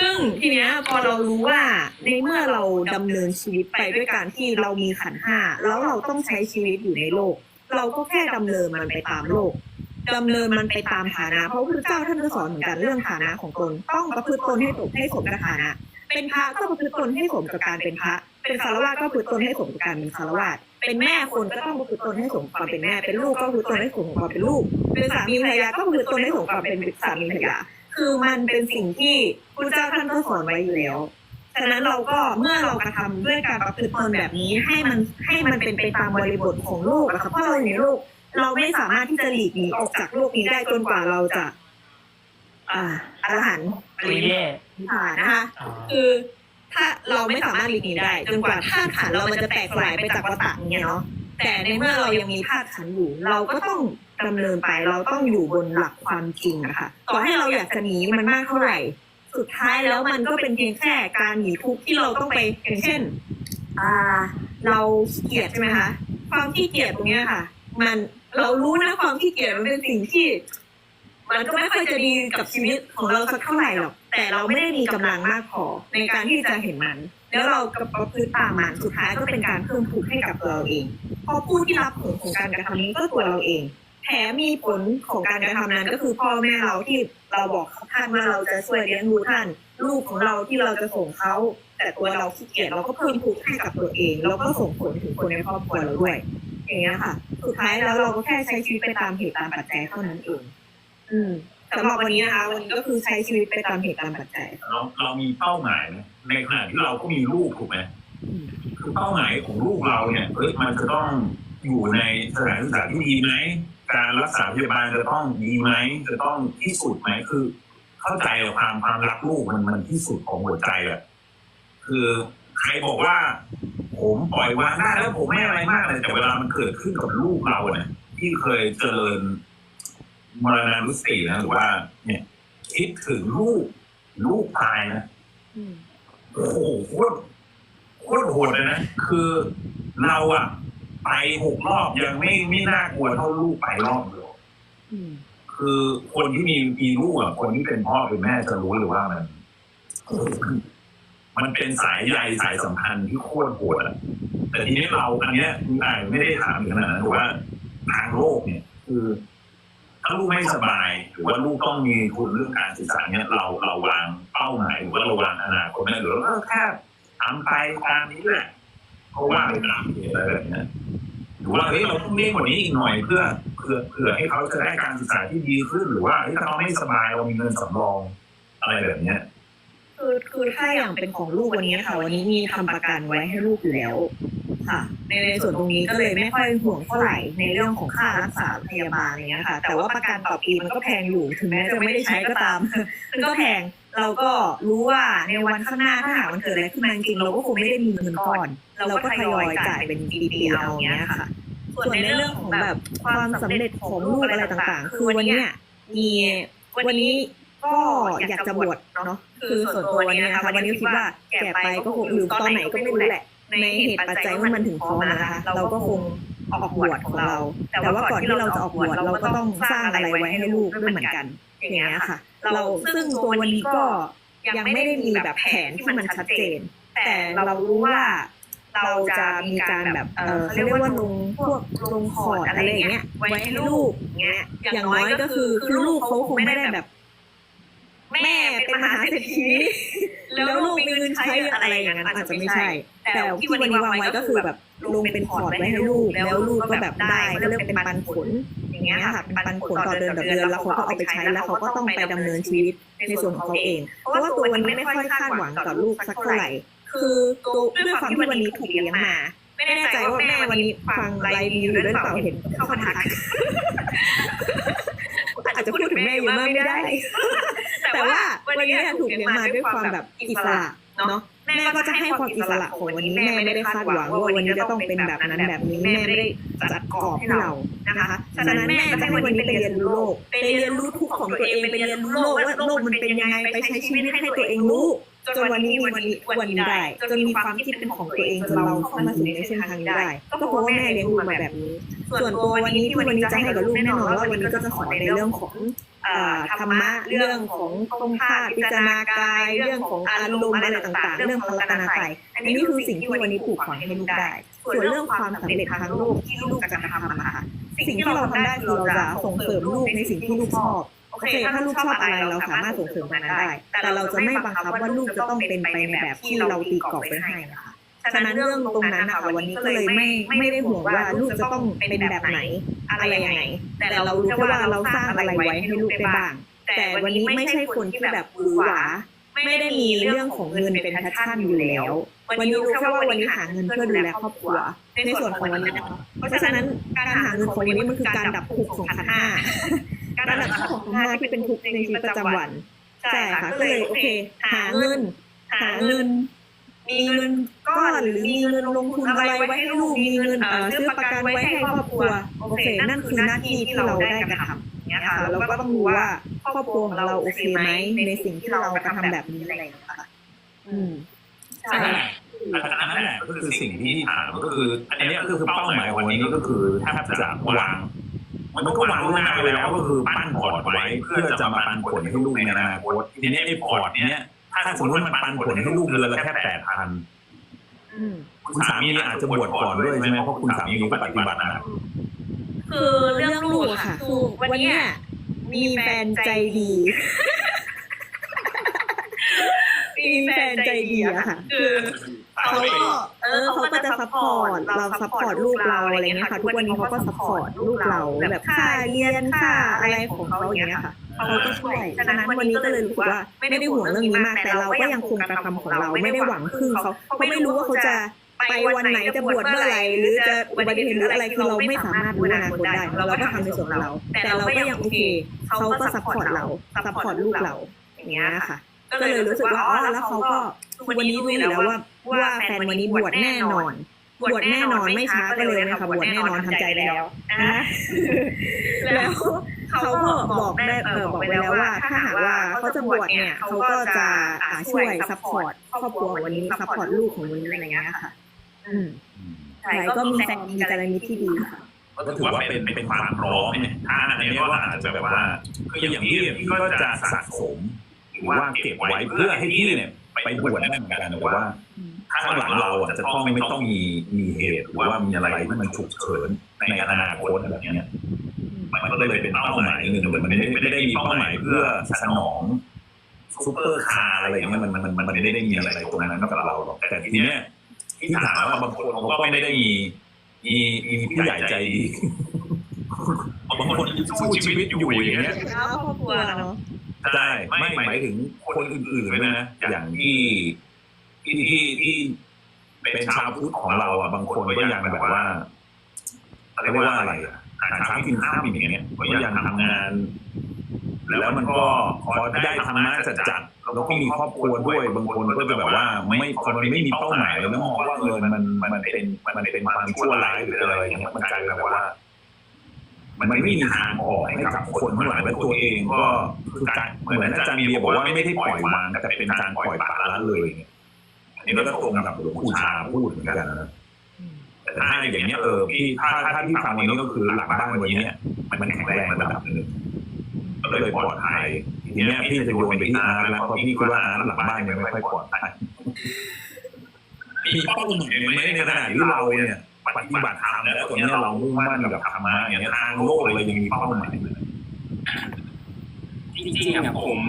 ซึ่งทีเนี้ยพอเรารู้ว่าในเมื่อเราดำเนินชีวิตไปด้วยการที่เรามีขันธ์ห้าแล้วเราต้องใช้ชีวิตอยู่ในโลก เราก็แค่ดำเนินมันไปตามโลกดำเนินมันไปตามฐานะเพราะพระพุทธเจ้าท่านก็สอนเหมือนกันเรื่องฐานะของตนต้องประพฤติตนให้สมให้สมกับฐานะ เป็นพระก็ประพฤติตนให้สมกับการเป็นพระ เป็นคารวะก็ประพฤติตนให้สมกับการเป็นคารวะเป็นแม่คนก็ต้องประพฤติตนให้สมกับความเป็นแม่ เป็นลูกก็ประพฤติตนให้สมกับความเป็นลูก เป็นสามีภรรยาก็ประพฤติตนให้สมกับความเป็นสามีภรรยา คือมันเป็นสิ่งที่พระเจ้าท่านก็สอนไว้อยู่แล้ว ฉะนั้นเราก็เมื่อเรากระทำด้วยการประพฤติตนแบบนี้ให้มันให้มันเป็นไปตามบริบทของโลกอะค่ะเพราะเราอยู่ในโลก เราไม่สามารถที่จะหลีกหนีออกจากโลกนี้ได้จนกว่าเราจะ อ่าอรหันต์คุยแย่นิพพานนะคะอ๋อคือถ้าเราไม่สามารถหลีกหนีได้ จนกว่าธาตุขันธ์เรามันจะแตกสลายไปจากวัฏฏะอย่างเงี้ยเนาะ แต่ในเมื่อเรายังมีธาตุขันอยู่ เราก็ต้องดำเนินไปเราต้องอยู่บนหลักความจริงนะคะต่อให้เราอยากจะหนีมันมากเท่าไหร่ สุดท้ายแล้วมันก็เป็นเพียงแค่การหนีทุกข์ที่เราต้องไปอย่างเช่น อ่า เราเกลียจใช่ไหมคะความขี้เกียจตรงเนี้ยค่ะ มันเรารู้นะความขี้เกียจมันเป็นสิ่งที่ มันก็ไม่ค่อยจะดีกับชีวิตของเราสักเท่าไหร่หรอกแต่เราไม่ได้มีกำลังมากพอในการที่จะเห็นมัน แล้วเราก็ประพฤติตามมันสุดท้ายก็เป็นการเพิ่มทุกข์ให้กับตัวเราเองเพราะผู้ที่รับผลของการกระทำนี้ก็ตัวเราเองแถมมีผลของการกระทำนั้นก็คือพ่อแม่เราที่เราบอกท่านว่าเราจะช่วยเลี้ยงดูท่าน ลูกของเราที่เราจะส่งเขาแต่ตัวเราขี้เกียจเราก็เพิ่มทุกข์ให้กับตัวเอง แล้วก็ส่งผลถึงคนในครอบครัวเราด้วย อย่างเงี้ยค่ะ สุดท้ายแล้วเราก็แค่ใช้ชีวิตไปตามเหตุตามปัจจัยเท่านั้นเอง อืม สำหรับวันนี้นะคะวันนี้ก็คือใช้ชีวิตไปตามเหตุตามปัจจัย เราเรามีเป้าหมายนะในขณะที่เราก็มีลูกถูกไหมอืมคือเป้าหมายของลูกเราเนี่ยเอ้ยมันจะต้องอยู่ในสถานศึกษาที่ดีไหมการรักษาพยาบาลจะต้องดีไหมจะต้องที่สุดไหมคือ เข้าใจความความรักลูกมันมันที่สุดของหัวใจอะคือใครบอกว่า ผมปล่อยวางได้แล้วผมไม่อะไรมากเลยแต่เวลามันเกิดขึ้นกับลูกเราเนี่ยที่เคยเจริญ มรณานุสตินะหรือว่า เนี่ย คิดถึงลูกลูกตายนะอืมโอ้โหโคตรโคตรโหดเลยนะคือเราอะไปหกรอบยังไม่ไม่น่ากลัวเท่าลูกไปรอบเดียวอืมคือคนที่มีมีลูกอะคนที่เป็นพ่อเป็นแม่จะรู้เลยว่ามันโอ้โหมันเป็นสายใยสายสัมพันธ์ที่โคตรโหดอะแต่ทีนี้เราอันเนี้ยอ่านไม่ได้ถามถึงขนาดนั้นแต่ว่าทางโลกเนี่ย คือ ถ้าลูกไม่สบายหรือว่าลูกต้องมีทุนเรื่องการศึกษาเนี่ยเราเราวางเป้าหมายหรือว่าเราวางอนาคตเนี่ยหรือว่าแค่ทำไปตามนี้แหละเพราะว่าไปตามเหตุอะไรแบบนี้หรือว่าเฮ้ยเราต้องเลี้ยงกว่านี้อีกหน่อยเพื่อเพื่อเผื่อให้เขาจะได้การศึกษาที่ดีขึ้นหรือว่าถ้าเขาไม่สบายเรามีเงินสำรองอะไรแบบเนี้ยคือคือถ้าอย่างเป็นของลูกวันนี้ค่ะวันนี้มีทำประกันไว้ให้ลูกอยู่แล้ว ค่ะ ในในส่วนตรงนี้ก็เลยไม่ค่อยห่วงเท่าไหร่ในเรื่องของค่ารักษาพยาบาลอะไรเงี้ยค่ะ แต่ว่าประกันต่อปีมันก็แพงอยู่ถึงแม้จะไม่ได้ใช้ก็ตามมันก็แพงเราก็รู้ว่าในวันข้างหน้าถ้าหากมันเกิดอะไรขึ้นมาจริงๆเราก็คงไม่ได้มีเงินก้อน เราก็ทยอยจ่ายเป็นปีๆเอาเงี้ยค่ะ ส่วนในเรื่องของแบบความสำเร็จของลูกอะไรต่างๆ คือวันเนี้ยมีวันนี้ก็อยากจะบวชเนาะคือส่วนตัววันนี้นะคะวันนี้คิดว่าแก่ไปก็คงหรือตอนไหนก็ไม่รู้แหละ ในเหตุปัจจัยว่ามันถึงพร้อมนะคะ เราก็คงออกบวชของเรา แต่ว่าก่อนที่เราจะออกบวชเราก็ต้องสร้างอะไรไว้ให้ลูกด้วยเหมือนกัน อย่างเงี้ยค่ะ เราซึ่งตัววันนี้ก็ยังไม่ได้มีแบบแผนที่มันชัดเจน แต่เรารู้ว่าเราจะมีการแบบเออเขาเรียกว่าลงพวกลงคอร์ดอะไรอย่างเงี้ยไว้ให้ลูกอย่างเงี้ยอย่างน้อยก็คือคือลูกเขาคงไม่ได้แบบ แม่เป็นมหาเศรษฐีแล้วลูกมีเงินใช้อะไรอย่างนั้นอาจจะไม่ใช่ แต่ที่วันนี้วางไว้ก็คือแบบลงเป็นพอร์ตไว้ให้ลูก แล้วลูกก็แบบได้ก็เรียกเป็นปันผลอย่างเงี้ยค่ะเป็นปันผลต่อเดือนต่อเดือนแล้วเขาก็เอาไปใช้แล้วเขาก็ต้องไปดำเนินชีวิตในส่วนของเขาเอง เพราะว่าตัววันนี้ไม่ค่อยคาดหวังกับลูกสักเท่าไหร่คือตัวด้วยความที่วันนี้ถูกเลี้ยงมาไม่แน่ใจว่าแม่วันนี้ฟังไลฟ์นี้อยู่ด้วยหรือเปล่าเห็นเข้ามาทักอาจจะพูดถึงแม่อยู่มากไม่ได้ แต่ว่าวันนี้ถูกเลี้ยงมาด้วยความแบบอิสระเนาะแม่ก็จะให้ความอิสระของวันนี้แม่ไม่ได้คาดหวังว่าวันนี้จะต้องเป็นแบบนั้นแบบนี้แม่ไม่ได้จัดกรอบให้เรานะคะฉะนั้นแม่ก็จะให้วันนี้ไปเรียนรู้โลกไปเรียนรู้ทุกข์ของตัวเองไปเรียนรู้โลกว่าโลกมันเป็นยังไงไปใช้ชีวิตให้ตัวเองรู้ จนวันนี้มีวันนี้วันนี้ได้จนมีความคิดเป็นของตัวเองจนเราเข้ามาสู่ในเส้นทางนี้ได้ ก็เพราะว่าแม่เลี้ยงดูมาแบบนี้ ส่วนตัววันนี้ที่วันนี้จะให้กับลูกแน่นอนว่าวันนี้ก็จะสอนในเรื่องของเอ่อธรรมะเรื่องของตรงข้ามพิจารณากาย เรื่องของอารมณ์อะไรต่าง ๆ เรื่องพลังนาใจอันนี้คือสิ่งที่วันนี้ปลูกฝังให้ลูกได้ ส่วนเรื่องความสำเร็จทางโลกที่ลูกจะทำนะคะสิ่งที่เราทำได้คือเราจะส่งเสริมลูกในสิ่งที่ลูกชอบโอเคถ้าลูกชอบอะไรเราสามารถส่งเสริมตรงนั้นได้ แต่เราจะไม่บังคับว่าลูกจะต้องเป็นไปในแบบที่เราตีกรอบไว้ให้นะคะฉะนั้นเรื่องตรงนั้นนะคะวันนี้ก็เลยไม่ไม่ได้ห่วงว่าลูกจะต้องเป็นแบบไหนอะไรยังไงแต่เรารู้แค่ว่าเราสร้างอะไรไว้ให้ลูกได้บ้าง แต่วันนี้ไม่ใช่คนที่แบบหวือหวาไม่ได้มีเรื่องของเงินเป็นแพชชั่นอยู่แล้ว วันนี้รู้แค่ว่าวันนี้หาเงินเพื่อดูแลครอบครัว ในส่วนของวันนี้นะคะเพราะฉะนั้นการหาเงินของวันนี้มันคือการดับทุกข์ของขันธ์ห้า การดับทุกข์ของขันธ์ห้าที่เป็นทุกข์ในชีวิตประจำวันใช่ค่ะก็เลยโอเค หาเงิน หาเงิน มีเงินก้อนหรือมีเงินลงทุนอะไรไว้ให้ลูกมีเงินเอ่อซื้อประกันไว้ให้ครอบครัวโอเคนั่นคือหน้าที่ที่เราได้กระทำเนี่ยค่ะเราก็ต้องรู้ว่าครอบครัวของเราโอเคไหมในสิ่งที่เรากระทำแบบนี้อะไรอย่างเงี้ยค่ะอืมใช่อันนั้นแหละก็คือสิ่งที่ถามก็คือ อันเนี้ยก็คือเป้าหมายวันนี้ก็คือถ้าจะวาง มันก็วางล่วงหน้าไปแล้วก็คือปั้นพอร์ตไว้ เพื่อจะมาปันผลให้ลูกในอนาคตทีนี้ไอ้พอร์ตเนี้ยถ้าสมมติมันปันผลให้ลูกเดือนละแค่แปดพันอืมคุณสามีอาจจะบวชก่อนด้วยใช่ไหมเพราะคุณสามีก็ปฏิบัตินะคือเรื่องลูกอะค่ะคือวันเนี้ยมีแฟนใจดีมีแฟนใจดีอะค่ะ คือ เขาก็เออเขาก็จะซัพพอร์ตเราซัพพอร์ตลูกเราอะไรเงี้ยค่ะทุกวันนี้เขาก็ซัพพอร์ตลูกเราแบบค่าเรียนค่าอะไรของเขาอย่างเงี้ยค่ะเขาก็ช่วยฉะนั้นวันนี้ก็เลยรู้สึกว่าไม่ได้ห่วงเรื่องนี้มากแต่เราก็ยังคงกระทำของเราไม่ได้หวังพึ่งเขาเขาไม่รู้ว่าเขาจะไปวันไหนจะบวชเมื่อไหร่หรือจะอุบัติเหตุหรืออะไรคือเราไม่สามารถรู้อนาคตได้เราก็ทำในส่วนของเรา แต่เราก็ยังโอเคเขาก็ซัพพอร์ตเราซัพพอร์ตลูกเราอย่างเงี้ยค่ะ ก็เลยรู้สึกว่าอ๋อแล้วเขาก็วันนี้รู้อยู่แล้วว่าว่าแฟนวันนี้บวชแน่นอนบวชแน่นอนไม่ช้าก็เลยนะคะบวชแน่นอนทำใจไปแล้วนะแล้วเขาก็บอกได้เออบอกไปแล้วว่า ถ้าหากว่าเขาจะบวชเนี่ยเขาก็จะอ่าช่วยซัพพอร์ตครอบครัววันนี้ซัพพอร์ตลูกของวันนี้อะไรเงี้ยค่ะ อืมใช่ก็มีแฟนมีกัลยาณมิตรที่ดีค่ะก็ถือว่าเป็นเป็นความพร้อมเนี่ยถ้าอันนี้ว่าอาจจะแบบว่าคืออย่างพี่พี่ก็จะสะสม หรือว่าเก็บไว้เพื่อให้พี่เนี่ยไปบวชได้เหมือนกันแต่ว่าข้างหลังเราอะจะต้องไม่ต้องมีมีเหตุหรือว่ามีอะไรที่มันฉุกเฉินในอนาคตแบบเนี้ยมันก็เลยเป็นเป้าหมายหนึ่งมันไม่ได้ไม่ได้มีเป้าหมายเพื่อสนองซูเปอร์คาร์อะไรอย่างเงี้ยมันมันมันไม่ได้มีอะไรตรงนั้นกับเราหรอกแต่ทีเนี้ยที่ถามว่าบางคนเขาก็ไม่ได้มีมีมีผู้ใหญ่ใจดีบางคนสู้ชีวิตอยู่อย่างเงี้ยแล้วครอบครัวเนาะ ใช่ไม่หมายถึงคนอื่นๆด้วยนะ อย่างที่ที่ที่ที่เป็นชาวพุทธของเราอะบางคนก็ยังแบบว่าเรียกว่าอะไรอะหาเช้ากินข้าวอย่างเงี้ยก็ยังทำงาน แล้วมันก็พอได้ทำงานจัดจัดๆแล้วก็มีครอบครัวด้วยบางคนก็จะแบบว่า ไม่คนไม่มีเป้าหมายแล้วมองว่าเงินมันมันมันเป็นมันเป็นความชั่วร้ายหรืออะไรอย่างเงี้ยมันกลายเป็นแบบว่า มันไม่มีทางออกให้กับคนข้างหลังและตัวเองก็คือการเหมือนอาจารย์เบียบอกว่าไม่ได้ปล่อยวางแต่เป็นการปล่อยปละละเลยเนี่ยอันนี้ก็ตรงกับหลวงปู่ชาพูดเหมือนกันนะแต่ถ้าอย่างเนี้ยเออพี่ถ้าถ้าที่ฟังวันนี้ก็คือหลังบ้านวันนี้มันแข็งแรงระดับหนึ่งก็เลยปลอดภัยทีเนี้ยพี่จะโยนไปที่อาร์แล้วเพราะพี่คิดว่าอาร์หลังบ้านยังไม่ค่อยปลอดภัยมีเป้าหมายไหมในขณะที่เราเนี่ย ปฏิบัติธรรมแล้วตอนนี้เรามุ่งมั่นกับธรรมะอย่างนี้ทางโลกอะไรยังมีเป้าหมายจริงๆอะผม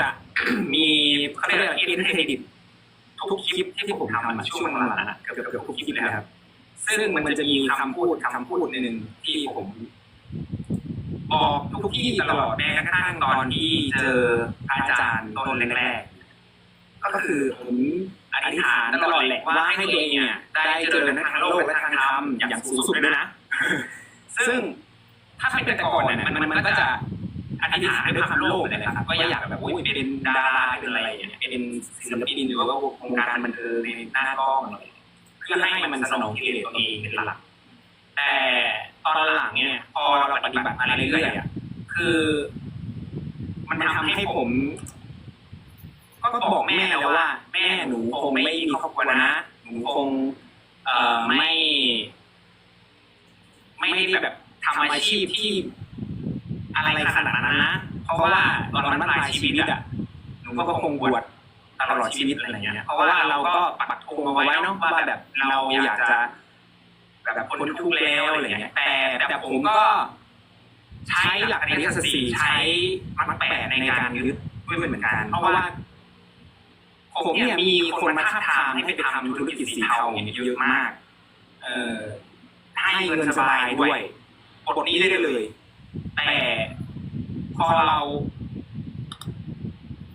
จะมีเขาเรียกว่าเครดิตทุกคลิปที่ผมทำมาช่วงหลังๆอะเกือบเกือบทุกคลิปเลยครับ ซึ่งมันจะมีคำพูดคำพูดหนึ่งที่ผมบอกทุกที่ตลอดแม้กระทั่งตอนที่เจออาจารย์ตนแรกๆก็คือผม อธิษฐานตลอดแหละว่าให้ตัวเองเนี่ยได้เจอทั้งทางโลกและทางธรรมอย่างสูงสุดด้วยนะ ซึ่งถ้าเป็นแต่ก่อนเนี่ยมันมันก็จะอธิษฐานด้วยความโลภเนี่ยนะครับก็อยากแบบโอ้ยเป็นดาราเป็นอะไรอย่างเงี้ยเป็นศิลปินหรือว่าวงการบันเทิงในหน้ากล้องอะไรเพื่อให้มันสนองกิเลสตัวเองเป็นหลักแต่ตอนหลังเนี่ยพอเราปฏิบัติมาเรื่อยๆอะคือ มันทำให้ผม ก็บอกแม่แล้วว่า แม่หนูคงไม่มีครอบครัวนะ หนูคง เอ่อไม่ ไม่ได้แบบทำอาชีพที่ อะไรขนาดนั้นนะ เพราะว่าตอนนั้นปลายชีวิตอะหนูก็คงบวชตลอดชีวิตอะไรเงี้ย เพราะว่าเราก็ปักธงเอาไว้เนาะว่าแบบเราอยากจะ แบบพ้นทุกข์แล้วอะไรเงี้ย แต่แต่ผมก็ใช้หลักอริยสัจสี่ใช้มรรคแปดในการยึดด้วยเหมือนกัน เพราะว่า ผมเนี่ยมีคนมาท้าบทามให้ไปทำธุรกิจสีเทาเนี่ยเยอะมาก เอ่อให้เงินสบายด้วยปลดนี้ได้เลย แต่พอเรา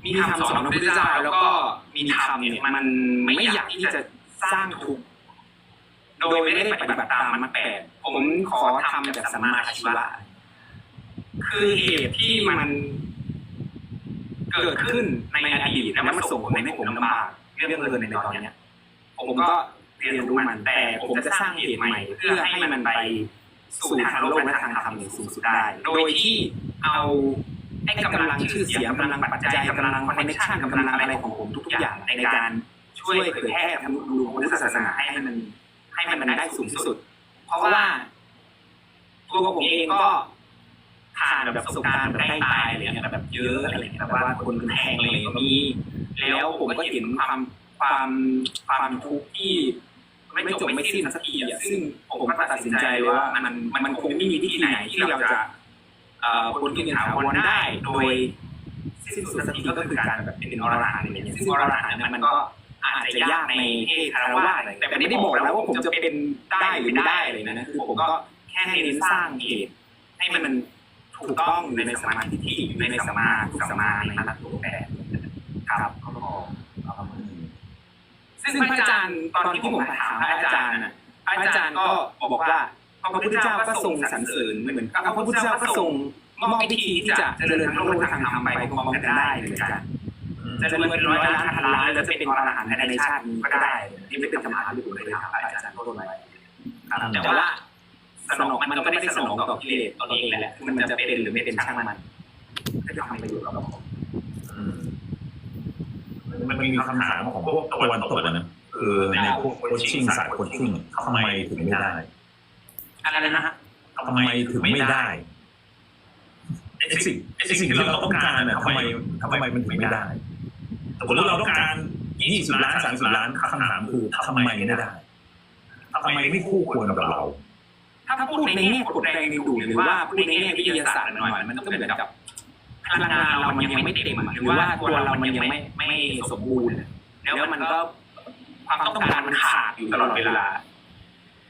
มีคำสอนของพระพุทธเจ้าแล้วก็มีธรรมเนี่ยมันไม่อยากที่จะสร้างทุกข์โดยไม่ได้ปฏิบัติตามมันแปดผมขอทำแบบสัมมาอาชีวะคือเหตุที่มัน เกิดขึ้นในอดีตแล้วมันส่งผลให้ผมลำบากเรื่องเงินในตอนเนี้ยผมก็เรียนรู้มันแต่ผมจะสร้างเหตุใหม่ เพื่อให้มันไปสู่ทางโลกและทางธรรมอย่างสูงสุดได้ โดยที่เอาไอ้กำลังชื่อเสียงกำลังปัจจัยกำลังคอนเนคชั่นกำลังอะไรของผมทุกๆอย่างในการช่วยเผยแพร่ทำรูพุทธศาสนาให้มันให้มันได้สูงสุด เพราะว่าตัวผมเองก็ ผ่านแบบประสบการณ์แบบได้ตายอะไรเงี้ยแบบเยอะอะไรเงี้ยแบบว่าคนแทงอะไรเงี้ยมีแล้วผมก็เห็นความความความทุกข์ที่ไม่จบไม่สิ้นสักทีอะซึ่งผมก็ตัดสินใจเลยว่ามันมันคงไม่มีที่ไหนที่เราจะเอ่อพ้นที่เป็นถาวรได้โดยสิ้นสุดสักทีก็คือการแบบเป็นอรหันต์อะไรเงี้ยซึ่งอรหันต์เนี่ยมันก็อาจจะยากในเพศคารวะอะไรแต่ไม่ได้บอกแล้วว่าผมจะเป็นได้หรือไม่ได้เลยนะคือผมก็แค่เน้นสร้างเหตุให้มัน ถูกต้องอยู่ในสมาธิที่อยู่ในสมาทุกสมาในนั้นตัวแปดครับซึ่งพระอาจารย์ตอนที่ผมถามพระอาจารย์น่ะพระอาจารย์ก็บอกว่าพระพุทธเจ้าก็ทรงสรรเสริญเหมือนกับพระพุทธเจ้าก็ทรงมอบวิธีที่จะเจริญทั้งโลกทางธรรมไปพร้อมกันได้เลยอาจารย์จะเจริญเป็นร้อยล้านพันล้านแล้วจะเป็นอรหันต์ในชาตินี้ก็ได้นี่ไม่เป็นคำถามที่ผมเลยถามพระอาจารย์ต้นไว้แต่ว่า สนองมันก็ไม่ได้สนองต่อกิเลสตัวเองแหละมันจะเป็นหรือไม่เป็นช่างมันก็จะทำประโยชน์กับผมมันมีคำถามของพวกตะวันตกอะนะคือในพวกโคชชิ่งสายโคชชิ่งทำไมถึงไม่ได้อะไรนะฮะทำไมถึงไม่ได้ไอ้สิ่งไอ้สิ่งที่เราต้องการน่ะทำไมทำไมมันถึงไม่ได้สมมติเราต้องการยี่สิบล้านสามสิบล้านคำถามคือทำไมไม่ได้ทำไมไม่คู่ควรกับเรา ถ้าพูดในแง่กฎแรงดึงดูดหรือว่าพูดในแง่วิทยาศาสตร์หน่อยมันก็เหมือนกับพลังงานเรามันยังไม่เต็มหรือว่าตัวเรามันยังไม่ไม่สมบูรณ์ แล้วมันก็ความต้องการมันขาดอยู่ตลอดเวลา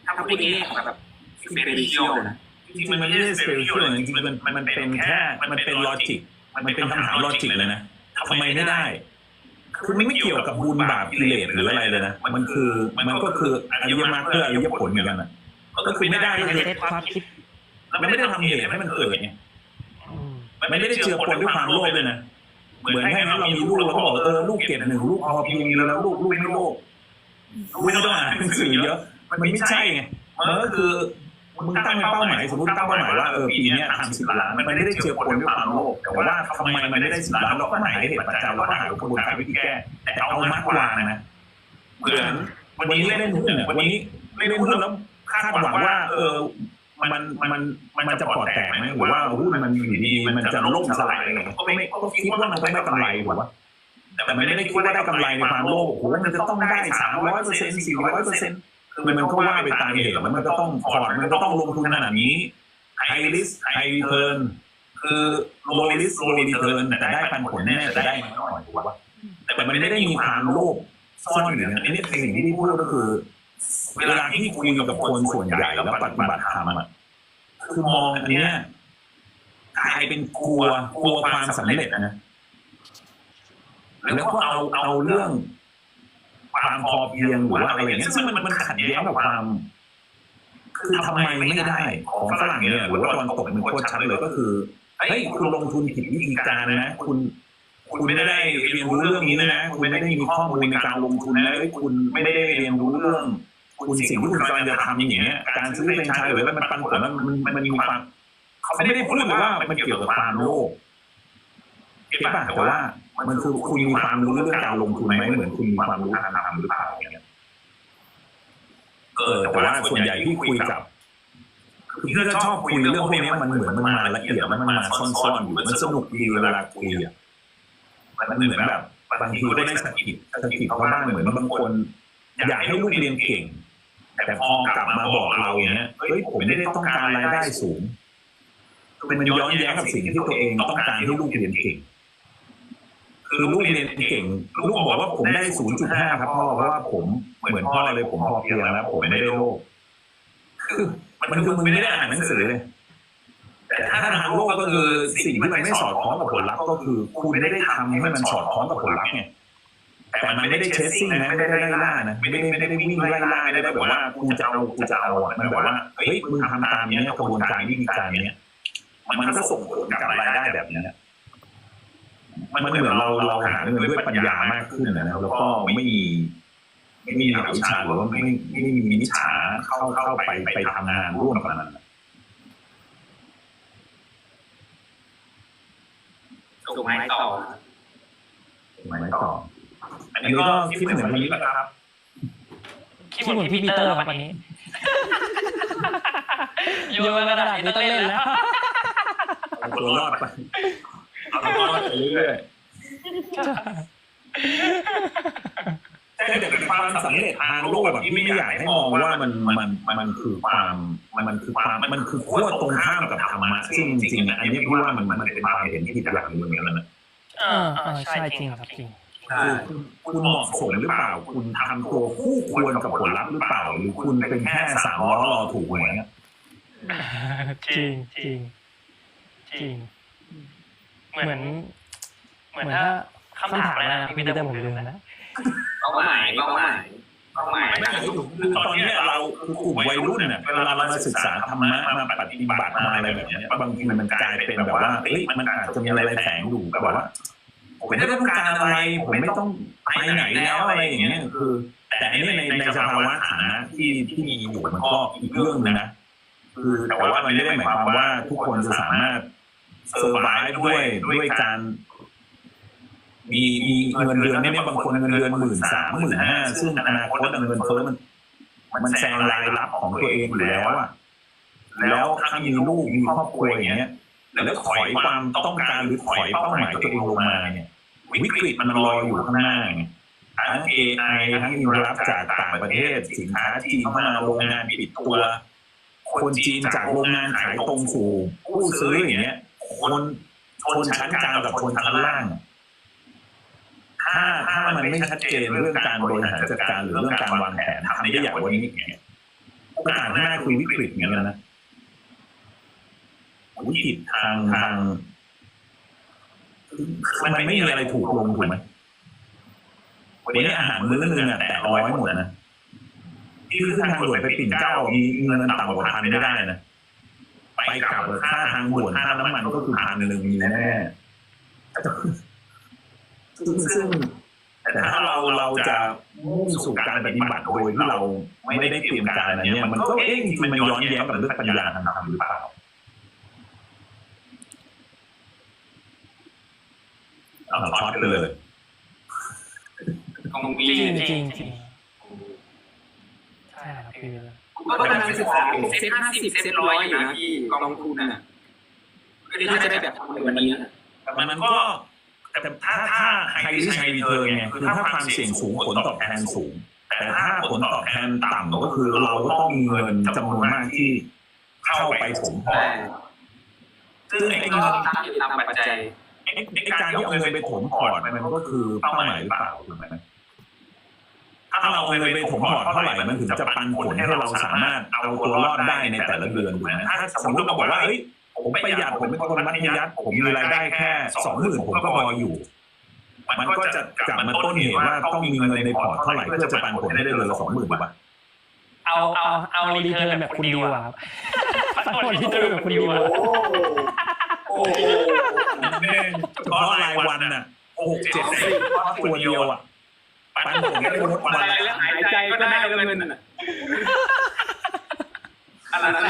ถ้าพูดในแง่ของแบบสเปริชวลนะจริงมันไม่ได้สเปริชวลจริงมันมันเป็นแค่มันเป็นลอจิก มันเป็นคำถามลอจิกเลยนะทำไมไม่ได้คือมันไม่เกี่ยวกับบุญบาปกิเลสหรืออะไรเลยนะ มันคือ มันก็คืออริยมรรคเพื่ออริยผลเหมือนกันนะ ก็คือไม่ได้ก็คือเซตความคิดมันไม่ได้ทำเหตุให้มันเกิดไงอืมมันไม่ได้เจือปนด้วยความโลภเลยนะเหมือนให้เรามีลูกเราก็บอกเออลูกเก็บหนึ่งลูกพอเพียงแล้วลูกลูกไม่โลภลูกไม่ต้องอ่านหนังสือเยอะมันไม่ใช่ไงมันก็คือมึงตั้งเป็นเป้าหมายสมมติตั้งเป้าหมายว่าเออปีนี้ทำสิบล้านมันไม่ได้เจือปนด้วยความโลภแต่ว่าทำไมมันไม่ได้สิบล้านเราก็หาเหตุปัจจัยเราก็หากระบวนการวิธีแก้แต่เอามัดวางนะเหมือนวันนี้เล่นหุ้นเนี่ยวันนี้เล่นหุ้นแล้ว คาดหวังว่า เออ มันมันมันจะปอดแตกไหมหรือว่าหุ้นมันอยู่ดีๆมันจะล่มสลายอะไรก็ไม่ก็คิดว่ามันก็ได้กำไรหรือว่าแต่มันไม่ได้คิดว่าได้กำไรในความโลภโอ้โหมันจะต้องได้สามร้อยเปอร์เซ็นต์สี่ร้อยเปอร์เซ็นต์คือมันก็ว่าไปตามเหตุแล้วมันก็ต้องพอร์ตมันก็ต้องลงทุนขนาดนี้ไฮริสไฮรีเทิร์นคือโลริสโลรีเทิร์นแต่ได้ปันผลแน่แต่ได้น้อยถูกป่ะแต่มันไม่ได้มีความโลภซ่อนอยู่นะอันนี้สิ่งที่พี่พูดก็คือ เวลาที่คุยกับคนส่วนใหญ่แล้วปฏิบัติธรรมอะคือมองอันเนี้ยกลายเป็นกลัวกลัวความสำเร็จนะแล้วก็เอาเอาเรื่องความพอเพียงหรือว่าอะไรอย่างเงี้ยซึ่งมันมันขัดแย้งกับความ คือทำไมไม่ได้ของฝรั่งเนี่ยหรือว่าตอนตกมันโคตรชัดเลยก็คือเฮ้ยคุณลงทุนผิดวิธีการนะ คุณ คุณไม่ได้เรียนรู้เรื่องนี้นะคุณไม่ได้มีข้อมูลในการลงทุนนะคุณไม่ได้เรียนรู้เรื่อง คุณสิ่งที่คุณกำลังจะทำอย่างเงี้ยการซื้อเป็นชายหรือว่ามันปันผลมันมันมันมีความเขาไม่ได้พูดเลยว่ามันเกี่ยวกับความโลภเก็บป่ะแต่ว่ามันคือคุณมีความรู้เรื่องการลงทุนไหมเหมือนคุณมีความรู้การทำหรือเปล่าเนี่ยเออแต่ว่าส่วนใหญ่ที่คุยกับคือพี่ก็ชอบคุยเรื่องพวกนี้มันเหมือนมันมาละเอียดมันมาซ่อนๆอยู่มันสนุกดีเวลาคุยอะ มันเหมือนแบบบางทีก็ได้สกิดสกิดเขาบ้างเหมือนบางคน อยากให้ลูกเรียนเก่ง แต่พอกลับมาบอกเราอย่างเงี้ยเฮ้ยผมไม่ได้ต้องการรายได้สูงมันย้อนแย้งกับสิ่งที่ตัวเองต้องการให้ลูกเรียนเก่งคือลูกเรียนเก่ง ลูกบอกว่าผมได้0.5ครับพ่อเพราะว่าผมเหมือนพ่อเลยผมพอเพียงแล้วผมไม่ได้โลภคือมันคือมึงไม่ได้อ่านหนังสือเลย ถ้าทางโลกก็คือสิ่งที่มันไม่สอดคล้องกับผลลัพธ์ก็คือคุณไม่ได้ทำให้มันสอดคล้องกับผลลัพธ์ไงแต่มันไม่ได้เชสซิ่งนะไม่ได้ไล่ล่านะไม่ได้ไม่ได้วิ่งไล่ล่าไม่ได้แบบว่ากูจะเอากูจะเอาอะมันแบบว่าเฮ้ยมึงทำตามเนี้ยกระบวนการวิธีการเนี้ยมันก็ส่งผลกับรายได้แบบนี้มันเหมือนเราเราหาเงินด้วยปัญญามากขึ้นนะแล้วก็ไม่มีไม่มีอวิชาหรือว่าไม่ไม่มีมิจฉาเข้าเข้าไปไปทำงานร่วมกับมัน ส่งไม้ต่อถูกไหมต่อ อันนี้ก็คิดเหมือนวันนี้นะครับ คิดเหมือนพี่ปีเตอร์ครับวันนี้โยนมาขนาดนี้ต้องเล่นแล้วเอาตัวรอดไปเอาตัวรอดไปเรื่อยๆแต่เดี๋ยวเป็นความสำเร็จทางโลกแบบที่ไม่อยากให้มองว่ามันมันมันคือความ มันคือความมันคือขั้วตรงข้ามกับธรรมะซึ่งจริงๆอะอันนี้พี่ว่ามันมันเป็นความเห็นผิดอย่างหนึ่งเหมือนกันนะเออเออใช่จริงครับจริงคือคุณคุณเหมาะสมหรือเปล่า คุณทำตัวคู่ควรกับผลลัพธ์หรือเปล่า หรือคุณเป็นแค่สามล้อรอถูกหวยอะจริงจริงจริง เหมือน เหมือนถ้าคำถามอะไรนะพี่ปีเตอร์ผมลืมแล้วนะเป้าหมายเป้าหมายเป้าหมาย ไม่คือตอนเนี้ยเราคือกลุ่มวัยรุ่นเนี่ยเวลาเรามาศึกษาธรรมะมาปฏิบัติมาอะไรแบบเนี้ยบางทีมันกลายเป็นแบบว่าเฮ้ยมันอาจจะมีอะไรแฝงอยู่แบบว่าผมไม่ต้องการอะไร ผมไม่ต้องไปไหนแล้วอะไรอย่างเงี้ยคือ แต่อันนี้ในในสภาวะฐานะที่ที่มีอยู่มันก็อีกเรื่องหนึงนะคือแต่ว่ามันไม่ได้หมายความว่าทุกคนจะสามารถเซอร์ไพรส์ด้วยด้วยการ มีมีเงินเดือนเนี่ยบางคนเงินเดือนหมื่นสามหมื่นห้าซึ่งอนาคตเงินเฟ้อมัน มันแซงรายรับของตัวเองอยู่แล้วอะแล้วถ้ามีลูกมีครอบครัวอย่างเงี้ยแล้วถอยความต้องการหรือถอยเป้าหมายตัวเองลงมาเนี่ยวิกฤตมันรออยู่ข้างหน้าทั้ง AI ทั้งอินรับจากต่างประเทศ สินค้าจีนเข้ามาโรงงานปิดตัว คนจีนจากโรงงานขายตรงสู่ผู้ซื้ออย่างเงี้ยคนชนชั้นกลางกับคนชั้นล่าง ถ้าถ้ามันไม่ชัดเจนเรื่องการบริหารจัดการหรือเรื่องการวางแผนทำได้อย่างวันนี้เนี่ยกาสข้างหน้าคุยวิกฤตอย่างนั้นนะวิกฤตทางทางมันไม่มีอะไรถูกลงถูกไหมวันนี้อาหารมื้อนึงอะแต่ร้อยหมดนะที่ขึ้นทางด่วนไปปิ่นเก้ามีเงินต่ำกว่าพันไม่ได้นะไปกลับค่าทางด่วนค่าน้ำมันก็คือพันหนึ่งมีแน่ ซึ่งซึ่งแต่ถ้าเราเราจะมุ่งสู่การปฏิบัติโดยที่เราไม่ได้เตรียมการอะไรเนี่ยมันก็เอ๊ะจริงๆมันย้อนแย้งกับเรื่องปัญญาทางธรรมหรือเปล่าเอาช็อตไปเลยของมีจริงจริงจริงใช่ครับพี่ปีเตอร์ก็กำลังศึกษาเป็นเซ็ตห้าสิบเซ็ตร้อยอยู่นะพี่กองทุนน่ะก็เลยน่าจะได้แบบทำในวันนี้นะแต่มันก็ แต่ถ้าถ้าไฮริชไฮรีเทิร์นไงคือถ้าความเสี่ยงสูงผลตอบแทนสูง แต่ถ้าผลตอบแทนต่ำก็คือเราก็ต้องมีเงินจำนวนมากที่เข้าไปถมพอแต่ร์ตซึ่งไอ้ก็เงินตามอยู่ตามปัจจัยไอ้ไอ้การที่เอาเงินไปถมพอร์ตมันก็คือเป้าหมายหรือเปล่าถูกไหมถ้าเราเอาเงินไปถมพอร์ตเท่าไหร่มันถึงจะปันผลให้เราสามารถเอาตัวรอดได้ในแต่ละเดือนถูกไหมถ้าสมมติเราบอกว่าเฮ้ย ผมประหยัดผมเป็นคนมัธยัสถ์ผมมีรายได้แค่สองหมื่นผมก็พออยู่ มันก็จะกลับมาต้นเหตุว่าต้องมีเงินในพอร์ตเท่าไหร่เพื่อจะปันผลให้ได้เดือนละสองหมื่นบาทเอาเอาเอารีเทิร์นแบบคุณดิวอะครับปันผลรีเทิร์นแบบคุณดิวอะโอ้โหเฉพาะรายวันน่ะหกเจ็ดสิบตัวเดียวอะปันผลได้ลดวันอะไรแล้วหายใจก็ได้แล้วเงินน่ะอะไรนะ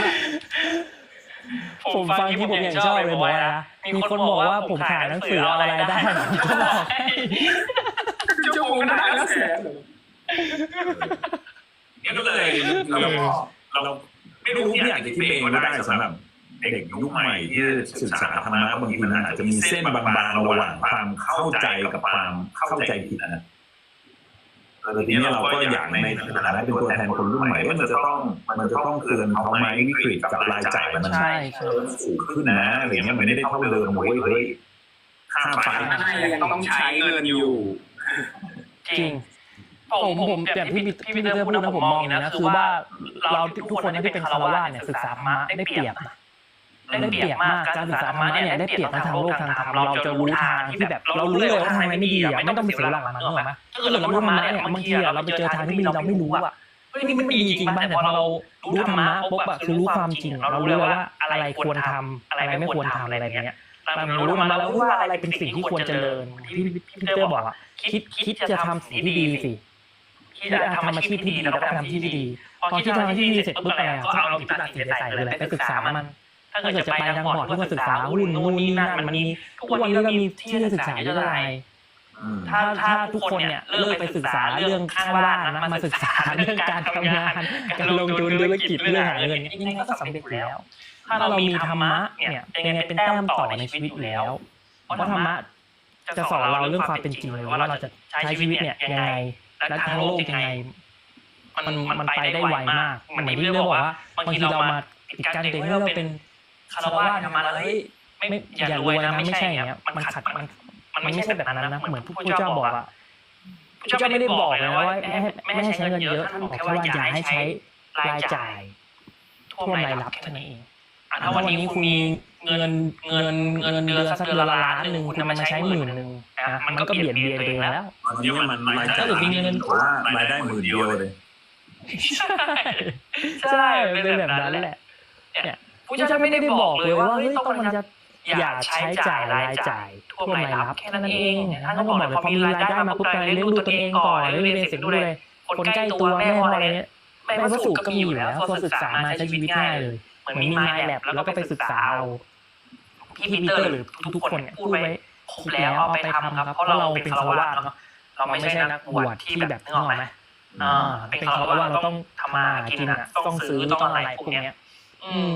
ผมฟังที่ผมอย่างชอบเลยบอกว่านะมีคนบอกว่าผมขายหนังสือเอาอะไรได้ผมก็บอกให้ชั่วโมงได้แล้วแสนเนี่ยก็เลยเราเราไม่รู้พี่อาจจะคิดเองก็ได้สำหรับเด็กยุคใหม่ที่ศึกษาธรรมะบางทีมันอาจจะมีเส้นบางๆระหว่างความเข้าใจกับความเข้าใจผิดนะ แต่ทีนี้เราก็อยากในฐานะเป็นตัวแทนคนรุ่นใหม่ว่ามันจะต้องมันจะต้องเตือนเขาไหมวิกฤตกับรายจ่ายมันใช่ใช่สูงขึ้นนะอะไรเงี้ยมันไม่ได้เท่าเดิมเว้ยเฮ้ยค่าไฟยังต้องใช้เงินอยู่จริงผมผมแบบที่พี่พี่พีเตอร์พูดนะผมมองอย่างนี้นะคือว่าเราทุกคนที่เป็นคารวะเนี่ยศึกษาธรรมะได้เปรียบนะ ได้เปรียบมากการศึกษาธรรมะเนี่ยได้เปรียบทั้งทางโลกทางธรรมเราจะรู้ทางที่แบบเรารู้เลยว่าทางไหนไม่ดีอะไม่ต้องไปเสียเวลากับมันหรอกไหมถ้าเกิดเรารู้ธรรมะเนี่ยบางทีเราไปเจอทางที่ไม่ดีเราไม่รู้อะเฮ้ยนี่มันไม่ดีจริงบ้างแต่พอเรารู้ธรรมะปุ๊บอะคือรู้ความจริง เรารู้เลยว่าอะไรควรทำอะไรไม่ควรทำอะไรแบบเนี้ยเรารู้ธรรมะแล้วว่าอะไรเป็นสิ่งที่ควรเจริญที่พี่พีเตอร์บอกอะคิดคิดจะทำสิ่งที่ดีสิที่จะทำอาชีพที่ดีเราก็ไปทำอาชีพที่ดีพอคิดทำอาชีพที่ดีเสร็จปุ๊บอะไรอะก็เอาติดตัดสินใจใส่เลยแหละไปศึกษามัน ถ้าเกิดจะไปทางพอร์ตเพื่อศึกษาหุ้นนู่นนี่นั่นมันมีทุกวันนี้ก็มีที่ให้ศึกษาเยอะอะไรถ้าถ้าทุกคนเนี่ยเลิกไปศึกษาเรื่องข้างบ้านนะมาศึกษาเรื่องการทำงานการลงทุนธุรกิจเรื่องหาเงินยังไงก็สำเร็จแล้ว ถ้าเรามีธรรมะเนี่ยยังไงเป็นแต้มต่อในชีวิตอยู่แล้ว เพราะธรรมะจะสอนเราเรื่องความเป็นจริงเลยว่าเราจะใช้ชีวิตเนี่ยยังไงและทางโลกยังไงมันมันไปได้ไวมากเหมือนที่เรื่องบอกว่าบางทีเรามาปิดกั้นตัวเองให้เราเป็น คารวะธรรมะแล้วเฮ้ยไม่อย่ารวยนะไม่ใช่อย่างเงี้ยมันขัดมันมันไม่ใช่แบบนั้นนะเหมือนผู้เจ้าบอกอะผู้เจ้าไม่ได้บอกเลยนะว่าไม่ให้ไม่ให้ใช้เงินเยอะท่านบอกแค่ว่าอย่าให้ใช้รายจ่ายท่วมรายรับแค่นั้นเองถ้าวันนี้คุณมีเงินเงินเงินเดือนสักเดือนละล้านหนึ่งคุณเอามาใช้หมื่นหนึ่งนะมันก็เบียดเบียนตัวเองแล้วตอนนี้มันรายจ่ายถ้าเกิดมีเงินว่ารายได้หมื่นเดียวเลยใช่ใช่เป็นแบบนั้นแหละเนี่ย ผู้เจ้าไม่ได้บอกเลยว่าเฮ้ยต้องมันจะอย่าใช้จ่ายรายจ่ายท่วมรายรับแค่นั้นเองท่านก็บอกเลยพอมีรายได้มาปุ๊บไปเลี้ยงดูตัวเองก่อนเลี้ยงดูเบสิกดูเลยคนใกล้ตัวแม่พ่ออะไรเนี้ยแม่พระสูตรก็มีอยู่แล้วพอศึกษามาใช้ชีวิตง่ายเลยเหมือนมีไมล์แลบแล้วก็ไปศึกษาเอาพี่ปีเตอร์หรือทุกๆคนเนี่ยพูดไว้ครบแล้วเอาไปทำครับเพราะเราเป็นคารวะเนาะเราไม่ใช่นักบวชที่แบบนึกออกไหมอ่าเป็นคารวะเราต้องทำมาหากินอะต้องซื้อต้องอะไรพวกเนี้ย อืม